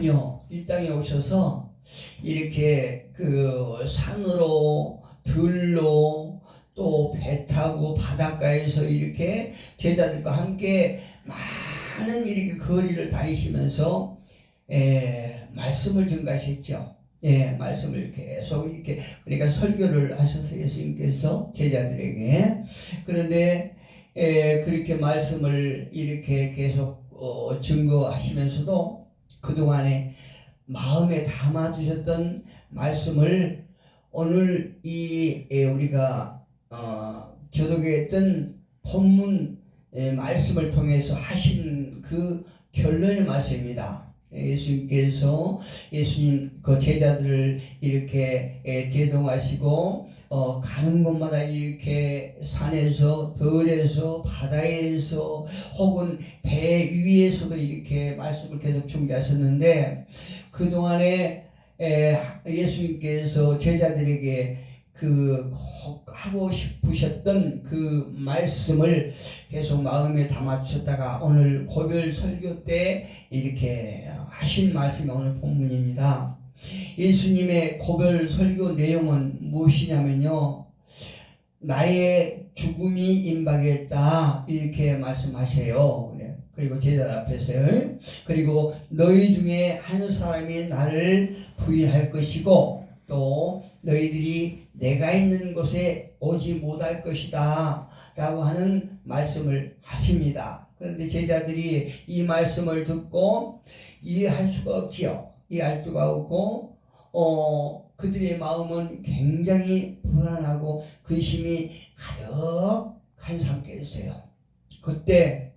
이 땅에 오셔서 이렇게 그 산으로 들로 또 배 타고 바닷가에서 이렇게 제자들과 함께 많은 이렇게 거리를 다니시면서 예, 말씀을 증가하셨죠. 예, 말씀을 계속 이렇게 그러니까 설교를 하셔서 예수님께서 제자들에게 그런데 예, 그렇게 말씀을 이렇게 계속 어, 증거하시면서도 그동안에 마음에 담아두셨던 말씀을 오늘 이 예, 우리가 어, 교독에 있던 본문 예, 말씀을 통해서 하신 그 결론의 말씀입니다. 예수님께서 예수님 그 제자들을 이렇게 예, 대동하시고 어, 가는 곳마다 이렇게 산에서 들에서 바다에서 혹은 배 위에서도 이렇게 말씀을 계속 중계하셨는데 그 동안에 예수님께서 제자들에게 그꼭 하고 싶으셨던 그 말씀을 계속 마음에 담아 주셨다가 오늘 고별 설교 때 이렇게 하신 말씀이 오늘 본문입니다. 예수님의 고별 설교 내용은 무엇이냐면요. 나의 죽음이 임박했다 이렇게 말씀하세요. 네. 그리고 제자 앞에서요. 그리고 너희 중에 한 사람이 나를 부인할 것이고 또 너희들이 내가 있는 곳에 오지 못할 것이다 라고 하는 말씀을 하십니다. 그런데 제자들이 이 말씀을 듣고 이해할 수가 없지요. 이해할 수가 없고 어, 그들의 마음은 굉장히 불안하고 근심이 가득한 상태였어요. 그때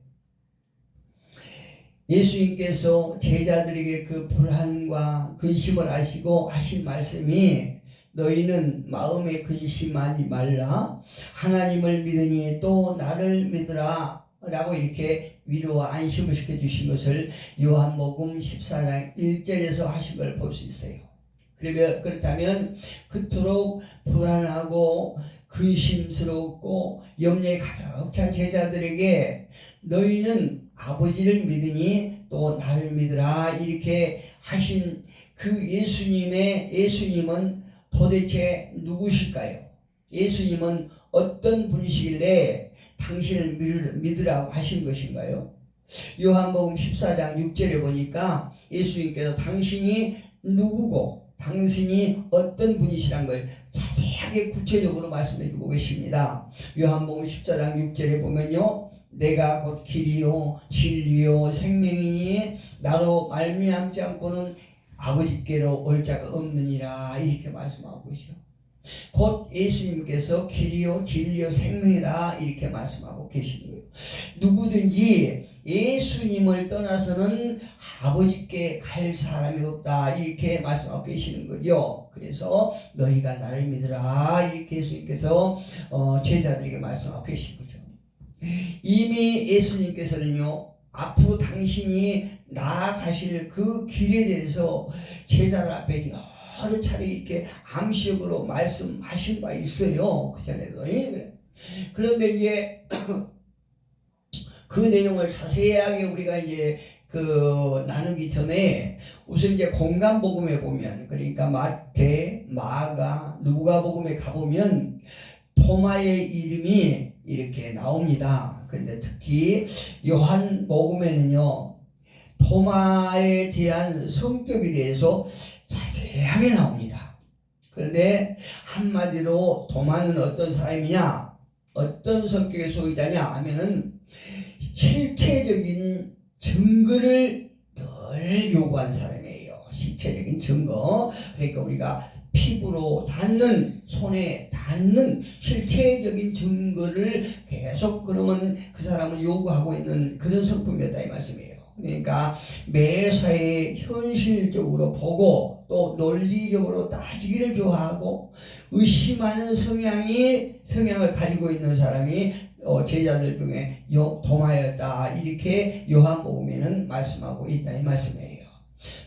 예수님께서 제자들에게 그 불안과 근심을 아시고 하신 말씀이 너희는 마음에 근심하지 말라 하나님을 믿으니 또 나를 믿으라 라고 이렇게 위로와 안심을 시켜주신 것을 요한복음 14장 1절에서 하신 걸 볼 수 있어요. 그러면 그렇다면 그토록 불안하고 근심스럽고 염려에 가득 찬 제자들에게 너희는 아버지를 믿으니 또 나를 믿으라 이렇게 하신 그 예수님의 예수님은 도대체 누구실까요? 예수님은 어떤 분이시길래 당신을 믿으라고 하신 것인가요? 요한복음 14장 6절에 보니까 예수님께서 당신이 누구고 당신이 어떤 분이시란 걸 자세하게 구체적으로 말씀해 주고 계십니다. 요한복음 14장 6절에 보면요. 내가 곧 길이요 진리요 생명이니 나로 말미암지 않고는 아버지께로 올 자가 없느니라 이렇게 말씀하고 계시죠. 곧 예수님께서 길이요 진리요 생명이다 이렇게 말씀하고 계시는 거예요. 누구든지 예수님을 떠나서는 아버지께 갈 사람이 없다 이렇게 말씀하고 계시는 거죠. 그래서 너희가 나를 믿으라 이렇게 예수님께서 어, 제자들에게 말씀하고 계신 거죠. 이미 예수님께서는요 앞으로 당신이 나아가실 그 길에 대해서 제자들 앞에 여러 차례 이렇게 암시적으로 말씀하신 바 있어요. 그 전에도. 예. 그런데 이제 그 내용을 자세하게 우리가 이제 그 나누기 전에 우선 이제 공간 복음에 보면 그러니까 마태, 마가, 누가 복음에 가보면 토마의 이름이 이렇게 나옵니다. 그런데 특히 요한 복음에는요 토마에 대한 성격에 대해서 자세하게 나옵니다. 그런데 한마디로 토마는 어떤 사람이냐? 어떤 성격의 소유자냐 하면은 실체적인 증거를 늘 요구하는 사람이에요. 실체적인 증거. 그러니까 우리가 피부로 닿는 손에 닿는 실체적인 증거를 계속 그러면 그 사람을 요구하고 있는 그런 성품이었다 이 말씀이에요. 그러니까 매사에 현실적으로 보고 또 논리적으로 따지기를 좋아하고 의심하는 성향이 성향을 가지고 있는 사람이 어, 제자들 중에 도마였다 이렇게 요한복음에는 말씀하고 있다 이 말씀이에요.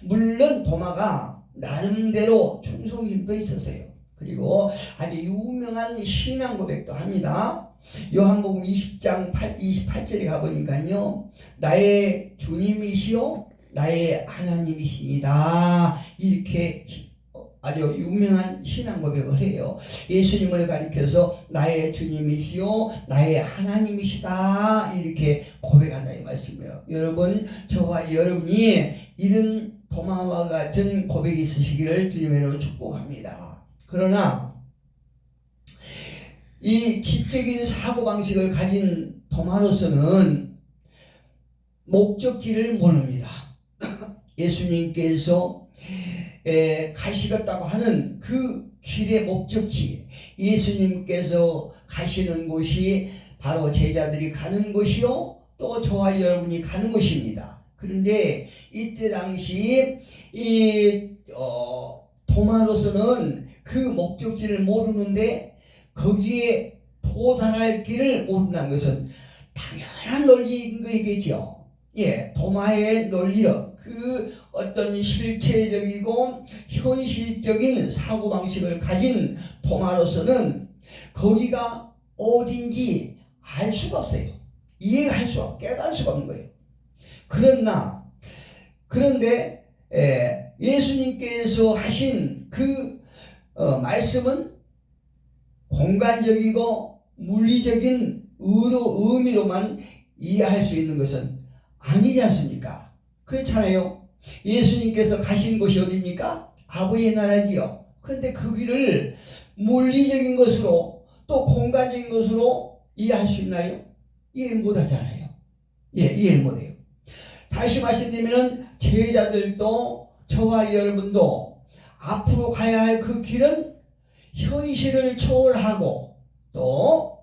물론 도마가 나름대로 충성심도 있었어요. 그리고 아주 유명한 신앙 고백도 합니다. 요한복음 20장 8, 28절에 가보니까요. 나의 주님이시요 나의 하나님이시니다. 이렇게 아주 유명한 신앙 고백을 해요. 예수님을 가리켜서 나의 주님이시요 나의 하나님이시다 이렇게 고백한다 이 말씀이에요. 여러분 저와 여러분이 이런 도마와 같은 고백이 있으시기를 주님의 이름으로 축복합니다. 그러나 이 지적인 사고 방식을 가진 도마로서는 목적지를 모릅니다. 예수님께서 에, 가시겠다고 하는 그 길의 목적지, 예수님께서 가시는 곳이 바로 제자들이 가는 곳이요, 또 저와 여러분이 가는 곳입니다. 그런데 이때 당시 이 어, 도마로서는 그 목적지를 모르는데 거기에 도달할 길을 모른다는 것은 당연한 논리인 거겠죠. 예, 도마의 논리는 그 어떤 실체적이고 현실적인 사고방식을 가진 도마로서는 거기가 어딘지 알 수가 없어요. 이해할 수가, 깨달을 수가 없는 거예요. 그러나, 그런데, 예, 예수님께서 하신 그, 어, 말씀은 공간적이고 물리적인 의로, 의미로만 이해할 수 있는 것은 아니지 않습니까? 그렇잖아요. 예수님께서 가신 곳이 어디입니까? 아버지의 나라지요. 그런데 그 길을 물리적인 것으로 또 공간적인 것으로 이해할 수 있나요? 이해를 못 하잖아요. 예, 이해를 못 해요. 다시 말씀드리면 제자들도 저와 여러분도 앞으로 가야 할 그 길은 현실을 초월하고 또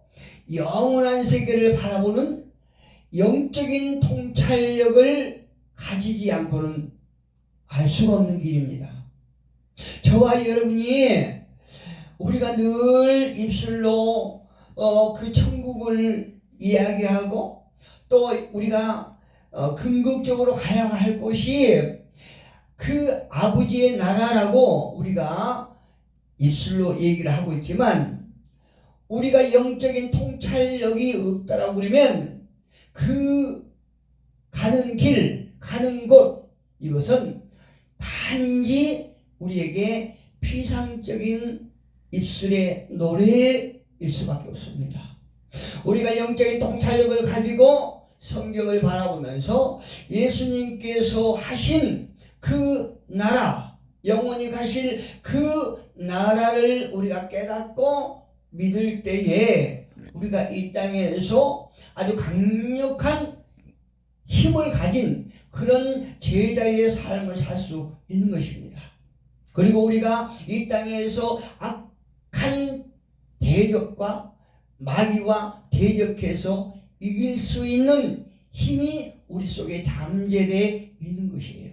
영원한 세계를 바라보는 영적인 통찰력을 가지지 않고는 알 수가 없는 길입니다. 저와 여러분이 우리가 늘 입술로 어, 그 천국을 이야기하고 또 우리가 어, 궁극적으로 가야 할 곳이 그 아버지의 나라라고 우리가 입술로 얘기를 하고 있지만 우리가 영적인 통찰력이 없다라고 그러면 그 가는 길, 가는 곳 이것은 단지 우리에게 피상적인 입술의 노래일 수밖에 없습니다. 우리가 영적인 통찰력을 가지고 성경을 바라보면서 예수님께서 하신 그 나라, 영원히 가실 그 나라를 우리가 깨닫고 믿을 때에 우리가 이 땅에서 아주 강력한 힘을 가진 그런 제자의 삶을 살 수 있는 것입니다. 그리고 우리가 이 땅에서 악한 대적과 마귀와 대적해서 이길 수 있는 힘이 우리 속에 잠재되어 있는 것이에요.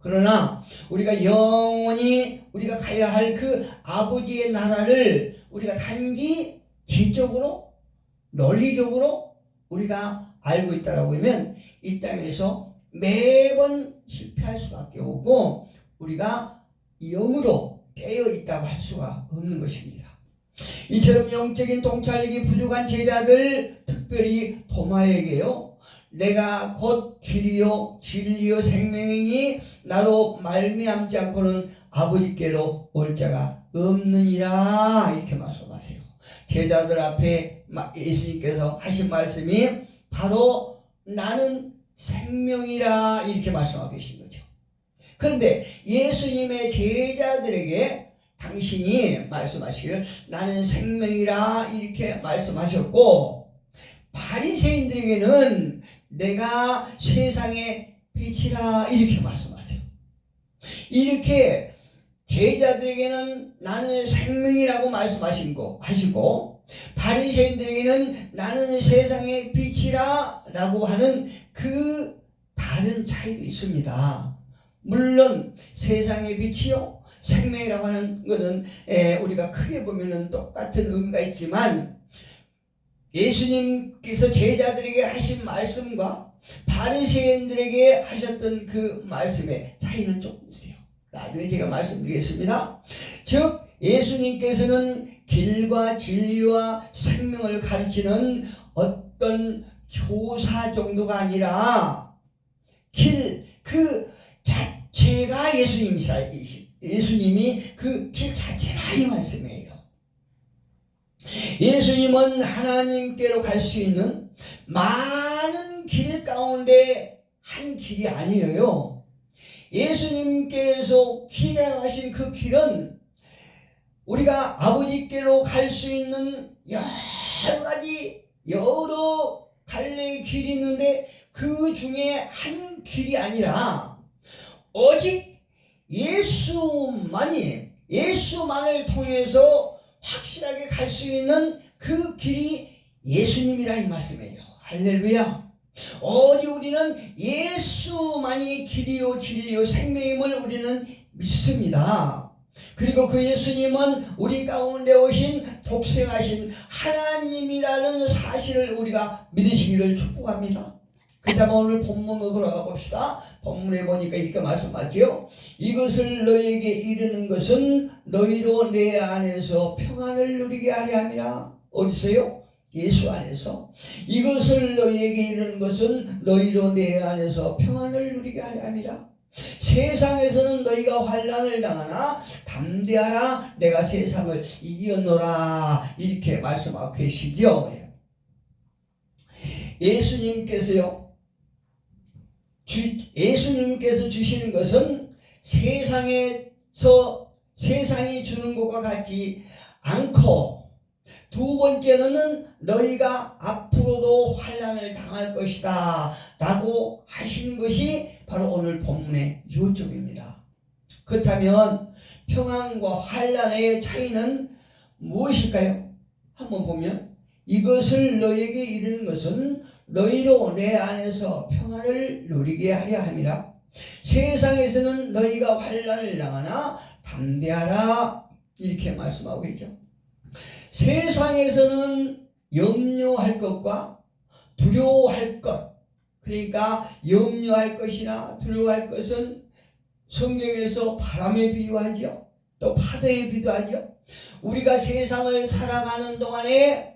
그러나 우리가 영원히 우리가 가야 할 그 아버지의 나라를 우리가 단지 지적으로 논리적으로 우리가 알고 있다라고 하면 이 땅에서 매번 실패할 수밖에 없고 우리가 영으로 깨어 있다고 할 수가 없는 것입니다. 이처럼 영적인 통찰력이 부족한 제자들 특별히 도마에게요. 내가 곧 길이요 진리요 생명이니 나로 말미암지 않고는 아버지께로 올 자가 없느니라 이렇게 말씀하세요. 제자들 앞에 예수님께서 하신 말씀이 바로 나는 생명이라 이렇게 말씀하고 계신 거죠. 그런데 예수님의 제자들에게 당신이 말씀하시기를 나는 생명이라 이렇게 말씀하셨고 바리새인들에게는 내가 세상의 빛이라 이렇게 말씀하세요. 이렇게 제자들에게는 나는 생명이라고 말씀하신 거 하시고 바리새인들에게는 나는 세상의 빛이라라고 하는 그 다른 차이도 있습니다. 물론 세상의 빛이요 생명이라고 하는 것은 우리가 크게 보면은 똑같은 의미가 있지만 예수님께서 제자들에게 하신 말씀과 바리새인들에게 하셨던 그 말씀의 차이는 조금 있어요. 나중에 제가 말씀드리겠습니다. 즉 예수님께서는 길과 진리와 생명을 가르치는 어떤 교사 정도가 아니라 길, 그 자체가 예수님이시라 예수님이 그 길 자체라 이 말씀이에요. 예수님은 하나님께로 갈 수 있는 많은 길 가운데 한 길이 아니에요. 예수님께서 길행하신 그 길은 우리가 아버지께로 갈 수 있는 여러 가지 여러 갈래의 길이 있는데 그 중에 한 길이 아니라 오직 예수만이 예수만을 통해서 확실하게 갈 수 있는 그 길이 예수님이라 이 말씀이에요. 할렐루야. 오직 우리는 예수만이 길이요 진리요 생명임을 우리는 믿습니다. 그리고 그 예수님은 우리 가운데 오신 독생하신 하나님이라는 사실을 우리가 믿으시기를 축복합니다. 그렇다면 오늘 본문으로 돌아가 봅시다. 본문에 보니까 이렇게 말씀하지요. 이것을 너에게 이르는 것은 너희로 내 안에서 평안을 누리게 하려 함이라. 어디서요? 예수 안에서. 이것을 너희에게 이르는 것은 너희로 내 안에서 평안을 누리게 하려 함이라. 세상에서는 너희가 환란을 당하나 담대하라 내가 세상을 이겼노라 이렇게 말씀하고 계시죠. 예수님께서요 주, 예수님께서 주시는 것은 세상에서 세상이 주는 것과 같지 않고 두 번째는 너희가 앞으로도 환란을 당할 것이다 라고 하시는 것이 바로 오늘 본문의 요점입니다. 그렇다면 평안과 환란의 차이는 무엇일까요? 한번 보면 이것을 너에게 이르는 것은 너희로 내 안에서 평안을 누리게 하려 함이라. 세상에서는 너희가 환란을 당하나 담대하라 이렇게 말씀하고 있죠. 세상에서는 염려할 것과 두려워할 것 그러니까 염려할 것이나 두려워할 것은 성경에서 바람에 비유하죠. 또 파도에 비유하죠. 우리가 세상을 살아가는 동안에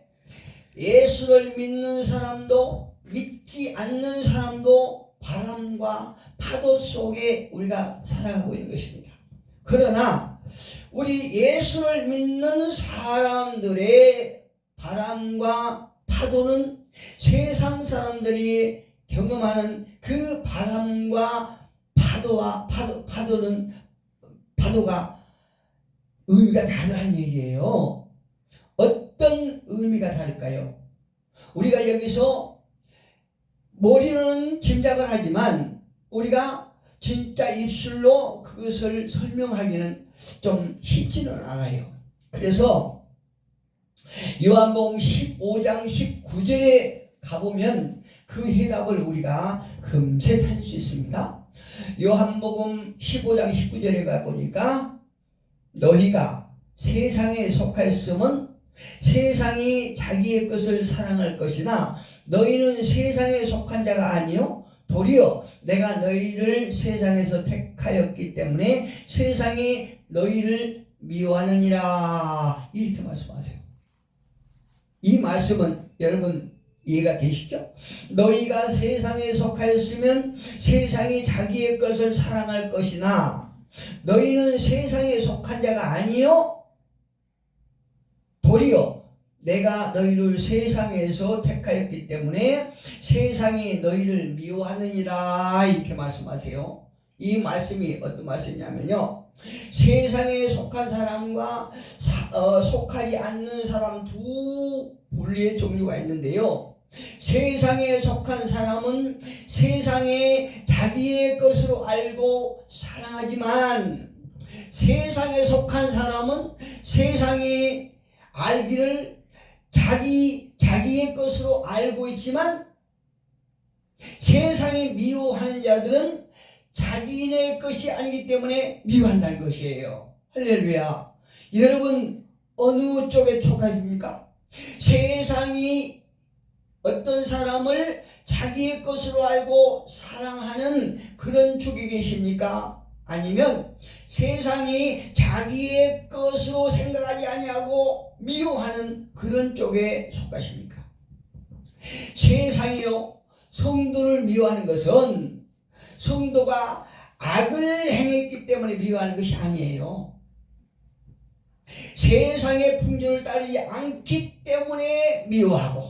예수를 믿는 사람도 믿지 않는 사람도 바람과 파도 속에 우리가 살아가고 있는 것입니다. 그러나 우리 예수를 믿는 사람들의 바람과 파도는 세상 사람들이 경험하는 그 바람과 파도와 파도, 파도는 파도가 의미가 다르다는 얘기예요. 어떤 의미가 다를까요? 우리가 여기서 머리는 짐작을 하지만 우리가 진짜 입술로 그것을 설명하기는 좀 쉽지는 않아요. 그래서 요한복음 15장 19절에 가보면 그 해답을 우리가 금세 찾을 수 있습니다. 요한복음 15장 19절에 가보니까 너희가 세상에 속하였음은 세상이 자기의 것을 사랑할 것이나 너희는 세상에 속한 자가 아니요 도리어 내가 너희를 세상에서 택하였기 때문에 세상이 너희를 미워하느니라 이렇게 말씀하세요. 이 말씀은 여러분 이해가 되시죠? 너희가 세상에 속하였으면 세상이 자기의 것을 사랑할 것이나 너희는 세상에 속한 자가 아니요 도리어 내가 너희를 세상에서 택하였기 때문에 세상이 너희를 미워하느니라 이렇게 말씀하세요. 이 말씀이 어떤 말씀이냐면요. 세상에 속한 사람과 사, 어, 속하지 않는 사람 두 분리의 종류가 있는데요. 세상에 속한 사람은 세상에 자기의 것으로 알고 사랑하지만 세상에 속한 사람은 세상이 알기를 자기 자기의 것으로 알고 있지만 세상이 미워하는 자들은 자기네 것이 아니기 때문에 미워한다는 것이에요. 할렐루야. 여러분 어느 쪽에 속하십니까? 세상이 어떤 사람을 자기의 것으로 알고 사랑하는 그런 쪽에 계십니까? 아니면 세상이 자기의 것으로 생각하지 아니하고 미워하는 그런 쪽에 속하십니까? 세상이요 성도를 미워하는 것은 성도가 악을 행했기 때문에 미워하는 것이 아니에요. 세상의 풍조를 따르지 않기 때문에 미워하고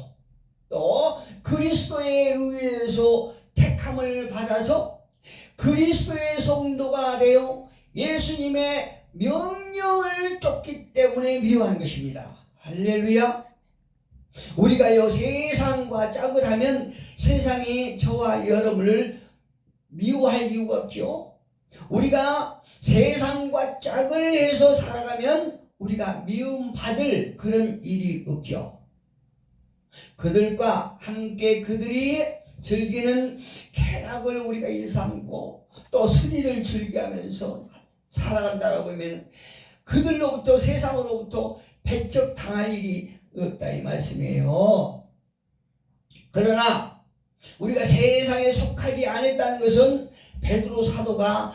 또 그리스도에 의해서 택함을 받아서 그리스도의 성도가 되어 예수님의 명령을 쫓기 때문에 미워하는 것입니다. 할렐루야. 우리가 요 세상과 짝을 하면 세상이 저와 여러분을 미워할 이유가 없죠. 우리가 세상과 짝을 해서 살아가면 우리가 미움 받을 그런 일이 없죠. 그들과 함께 그들이 즐기는 쾌락을 우리가 일삼고 또 스리를 즐기면서 살아간다라고 하면 그들로부터 세상으로부터 배척 당할 일이 없다 이 말씀이에요. 그러나 우리가 세상에 속하지 않았다는 것은 베드로 사도가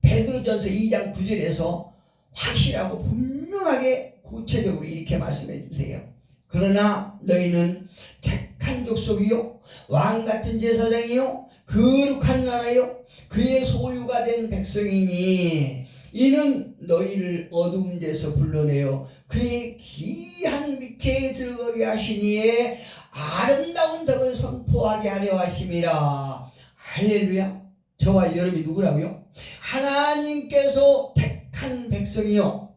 베드로전서 2장 9절에서 확실하고 분명하게 구체적으로 이렇게 말씀해 주세요. 그러나 너희는 택한 족속이요 왕 같은 제사장이요 거룩한 나라요 그의 소유가 된 백성이니 이는 너희를 어두운 데서 불러내어 그의 귀한 밑에 들어가게 하시니에 아름다운 덕을 선포하게 하려 하심이라. 할렐루야. 저와 여러분이 누구라고요? 하나님께서 택한 백성이요.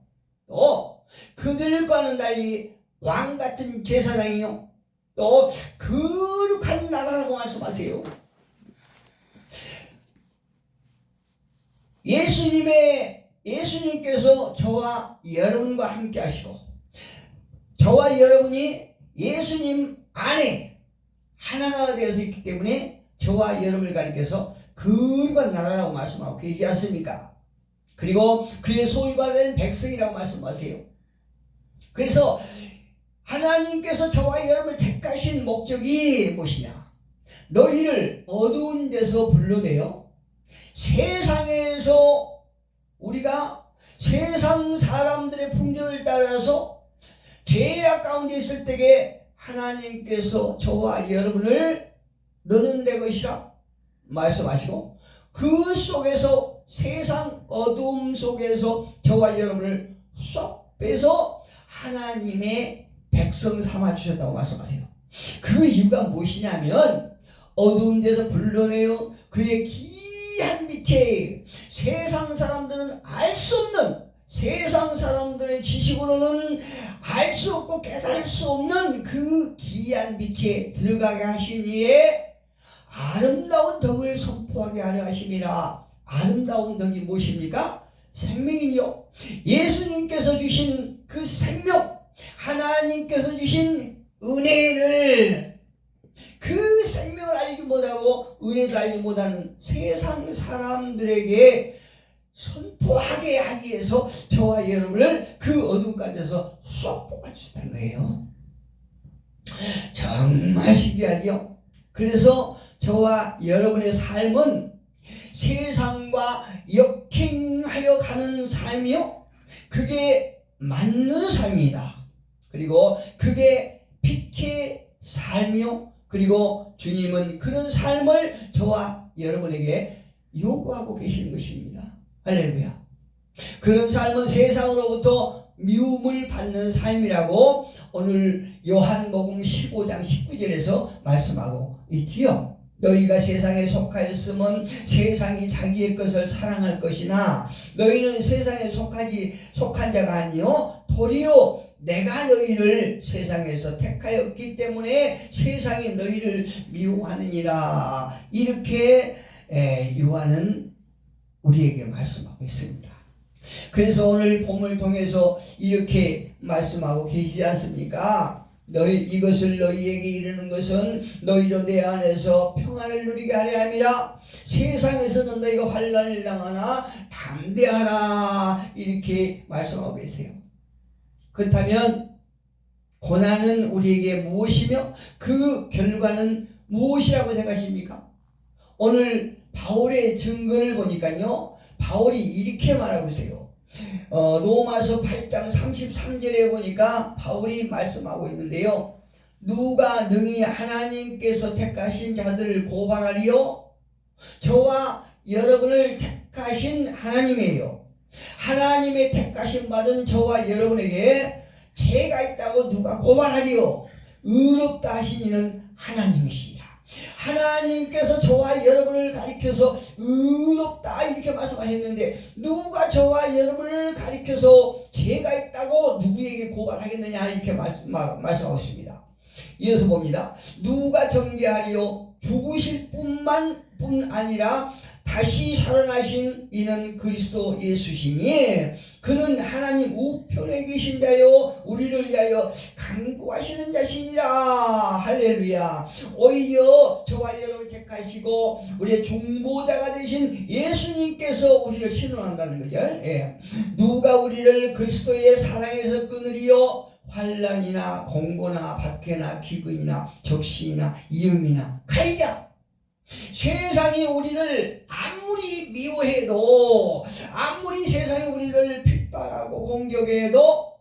또 그들과는 달리 왕 같은 제사장이요 또 거룩한 나라라고 말씀하세요 예수님의 예수님께서 저와 여러분과 함께 하시고 저와 여러분이 예수님 안에 하나가 되어서 있기 때문에 저와 여러분을 가리켜서 거룩한 나라라고 말씀하고 계시지 않습니까? 그리고 그의 소유가 된 백성이라고 말씀하세요. 그래서 하나님께서 저와 여러분을 택하신 목적이 무엇이냐? 너희를 어두운 데서 불러내어 세상에서 우리가 세상 사람들의 풍조를 따라서 죄악 가운데 있을 때에 하나님께서 저와 여러분을 너는 내 것이라 말씀하시고 그 속에서 세상 어두움 속에서 저와 여러분을 쏙 빼서 하나님의 백성 삼아 주셨다고 말씀하세요. 그 이유가 무엇이냐면 어두운 데서 불러내어 그의 귀한 빛에 세상 사람들은 알 수 없는 세상 사람들의 지식으로는 알 수 없고 깨달을 수 없는 그 귀한 빛에 들어가게 하시니에 아름다운 덕을 선포하게 하려 하심이라 아름다운 덕이 무엇입니까? 생명이요 예수님께서 주신 그 생명 하나님께서 주신 은혜를 그 생명을 알지 못하고 은혜를 알지 못하는 세상 사람들에게 선포하게 하기 위해서 저와 여러분을 그 어둠 가운데서 쏙 뽑아주셨다는 거예요. 정말 신기하죠? 그래서 저와 여러분의 삶은 세상과 역행하여 가는 삶이요. 그게 맞는 삶이다. 그리고 그게 빛의 삶이요. 그리고 주님은 그런 삶을 저와 여러분에게 요구하고 계시는 것입니다. 할렐루야. 그런 삶은 세상으로부터 미움을 받는 삶이라고 오늘 요한복음 15장 19절에서 말씀하고 있지요. 너희가 세상에 속하였으면 세상이 자기의 것을 사랑할 것이나 너희는 세상에 속하지 속한 자가 아니요 도리어 내가 너희를 세상에서 택하였기 때문에 세상이 너희를 미워하느니라 이렇게 요한은 우리에게 말씀하고 있습니다. 그래서 오늘 본문을 통해서 이렇게 말씀하고 계시지 않습니까? 너희 이것을 너희에게 이르는 것은 너희로 내 안에서 평안을 누리게 하려 함이라 세상에서는 너희가 환란을 당하나 담대하라 이렇게 말씀하고 계세요. 그렇다면 고난은 우리에게 무엇이며 그 결과는 무엇이라고 생각하십니까? 오늘 바울의 증거를 보니까요. 바울이 이렇게 말하고 있어요. 어, 로마서 8장 33절에 보니까 바울이 말씀하고 있는데요. 누가 능히 하나님께서 택하신 자들을 고발하리요? 저와 여러분을 택하신 하나님이에요. 하나님의 택하신 받은 저와 여러분에게 죄가 있다고 누가 고발하리요? 의롭다 하신 이는 하나님이시라. 하나님께서 저와 여러분을 가리켜서 의롭다 이렇게 말씀하셨는데 누가 저와 여러분을 가리켜서 죄가 있다고 누구에게 고발하겠느냐 이렇게 말씀, 마- 말씀하고 있습니다. 이어서 봅니다. 누가 정죄하리요? 죽으실 뿐만 뿐 아니라 다시 살아나신 이는 그리스도 예수시니 그는 하나님 우편에 계신 자요 우리를 위하여 간구하시는 자신이라. 할렐루야. 오히려 저와 여러분을 택하시고 우리의 중보자가 되신 예수님께서 우리를 신원한다는 거죠. 예. 누가 우리를 그리스도의 사랑에서 끊으리요? 환란이나 공고나 박해나 기근이나 적신이나 이음이나 칼이라 세상이 우리를 아무리 미워해도 아무리 세상이 우리를 핍박하고 공격해도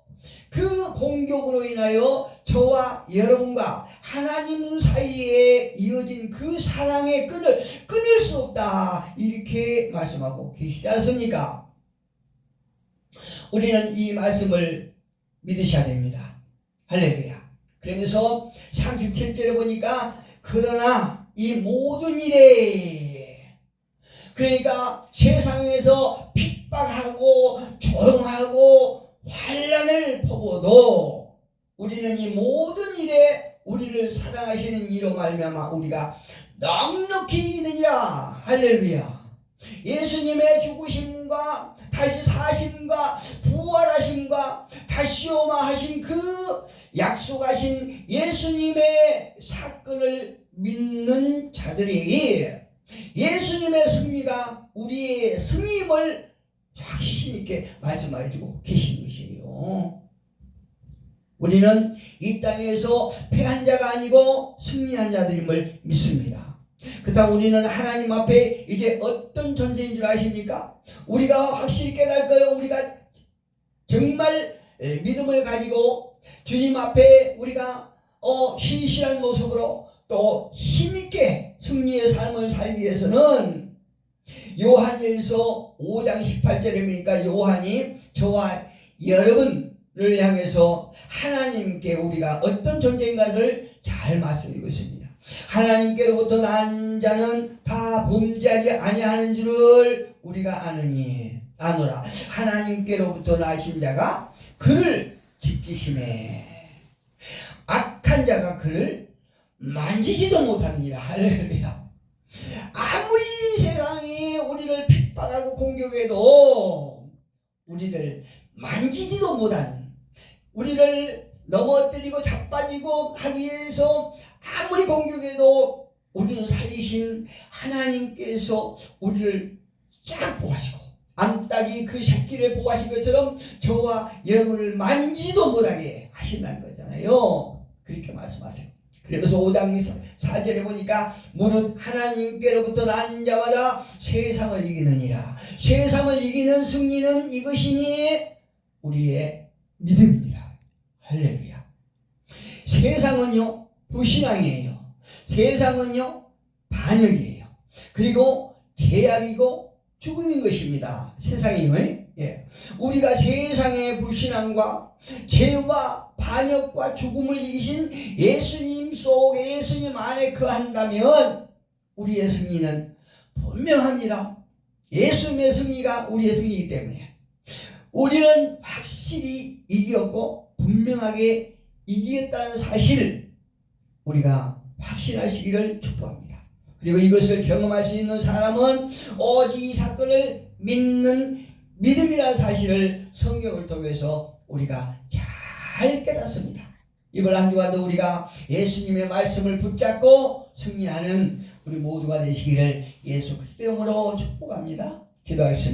그 공격으로 인하여 저와 여러분과 하나님 사이에 이어진 그 사랑의 끈을 끊을 수 없다 이렇게 말씀하고 계시지 않습니까? 우리는 이 말씀을 믿으셔야 됩니다. 할렐루야. 그러면서 37절에 보니까 그러나 이 모든 일에 그러니까 세상에서 핍박하고 조롱하고 환란을 퍼부어도 우리는 이 모든 일에 우리를 사랑하시는 이로 말미암아 우리가 넉넉히 있느니라. 할렐루야. 예수님의 죽으심과 다시 사심과 부활하심과 다시 오마 하신 그 약속하신 예수님의 사건을 믿는 자들이 예수님의 승리가 우리의 승리임을 확신 있게 말씀해 주고 계신 것이에요. 우리는 이 땅에서 패한 자가 아니고 승리한 자들임을 믿습니다. 그렇다고 우리는 하나님 앞에 이제 어떤 존재인 줄 아십니까? 우리가 확실히 깨달을 거예요. 우리가 정말 에, 믿음을 가지고 주님 앞에 우리가 어, 신실한 모습으로 또 힘있게 승리의 삶을 살기 위해서는 요한일서 5장 18절에 보니까 요한이 저와 여러분을 향해서 하나님께 우리가 어떤 존재인가를 잘 말씀드리고 있습니다. 하나님께로부터 난 자는 다 범죄하지 아니하는 줄을 우리가 아느니 아노라 하나님께로부터 나신 자가 그를 지키심에 악한 자가 그를 만지지도 못하느니라 할렐루야 아무리 세상이 우리를 핍박하고 공격해도 우리를 만지지도 못하는 우리를 넘어뜨리고 자빠지고 하기 위해서 아무리 공격해도 우리는 살리신 하나님께서 우리를 쫙 보하시고 암탉이 그 새끼를 보하신 것처럼 저와 여러분을 만지도 못하게 하신다는 거잖아요. 그렇게 말씀하세요. 그러면서 5장 4절에 보니까 무릇 하나님께로부터 난 자마다 세상을 이기느니라. 세상을 이기는 승리는 이것이니 우리의 믿음이니라. 할렐루야. 세상은요 불신앙이에요. 세상은요 반역이에요. 그리고 제약이고 죽음인 것입니다. 세상임을. 예. 우리가 세상의 불신앙과 죄와 반역과 죽음을 이기신 예수님 속에 예수님 안에 거한다면 우리의 승리는 분명합니다. 예수님의 승리가 우리의 승리이기 때문에 우리는 확실히 이겼고 분명하게 이기겠다는 사실 우리가 확신하시기를 축복합니다. 그리고 이것을 경험할 수 있는 사람은 오직 이 사건을 믿는 믿음이라는 사실을 성경을 통해서 우리가 잘 깨닫습니다. 이번 한 주간도 우리가 예수님의 말씀을 붙잡고 승리하는 우리 모두가 되시기를 예수 그리스도 이름으로 축복합니다. 기도하겠습니다.